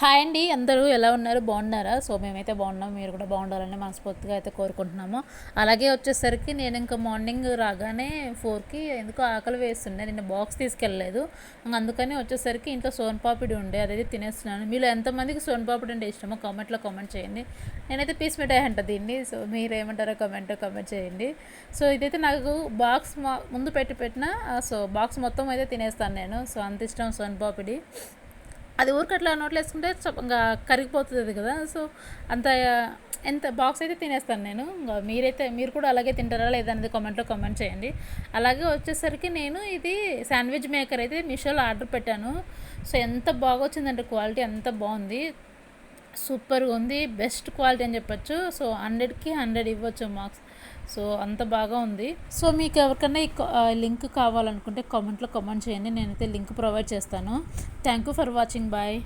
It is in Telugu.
హాయ్ అండి అందరూ ఎలా ఉన్నారు? బాగున్నారా? సో మేమైతే బాగున్నాం. మీరు కూడా బాగుండాలని మనస్ఫూర్తిగా అయితే కోరుకుంటున్నాము. అలాగే వచ్చేసరికి నేను ఇంకా మార్నింగ్ రాగానే ఫోర్కి ఎందుకో ఆకలి వేస్తుండే. నేను బాక్స్ తీసుకెళ్ళలేదు. అందుకని వచ్చేసరికి ఇంట్లో సోన్ పాపిడి ఉండే అదైతే తినేస్తున్నాను. మీరు ఎంతమందికి సోన్పాపిడి అంటే ఇష్టమో కామెంట్లో కామెంట్ చేయండి. నేనైతే పీస్ మిఠాయి అంట దీన్ని. సో మీరు ఏమంటారో కామెంట్ కామెంట్ చేయండి. సో ఇదైతే నాకు బాక్స్ ముందు పెట్టి పెట్టిన సో బాక్స్ మొత్తం అయితే తినేస్తాను నేను. సో అంత ఇష్టం సోన్ పాపిడి. అది ఊరికి అట్లా నోట్లో వేసుకుంటే ఇంకా కరిగిపోతుంది కదా. సో అంత ఎంత బాక్స్ అయితే తినేస్తాను నేను. ఇంకా మీరైతే మీరు కూడా అలాగే తింటారా లేదనేది కామెంట్లో కామెంట్ చేయండి. అలాగే వచ్చేసరికి నేను ఇది శాండ్విచ్ మేకర్ అయితే మీషోలో ఆర్డర్ పెట్టాను. సో ఎంత బాగా వచ్చిందంటే క్వాలిటీ ఎంత బాగుంది. సూపర్గా ఉంది. బెస్ట్ క్వాలిటీ అని చెప్పొచ్చు. సో హండ్రెడ్కి హండ్రెడ్ ఇవ్వచ్చు మార్క్స్. సో అంత బాగా ఉంది. సో మీకు ఎవరికైనా ఈ లింక్ కావాలనుకుంటే కామెంట్లో కామెంట్ చేయండి. నేనైతే లింక్ ప్రొవైడ్ చేస్తాను. Thank you for watching. Bye.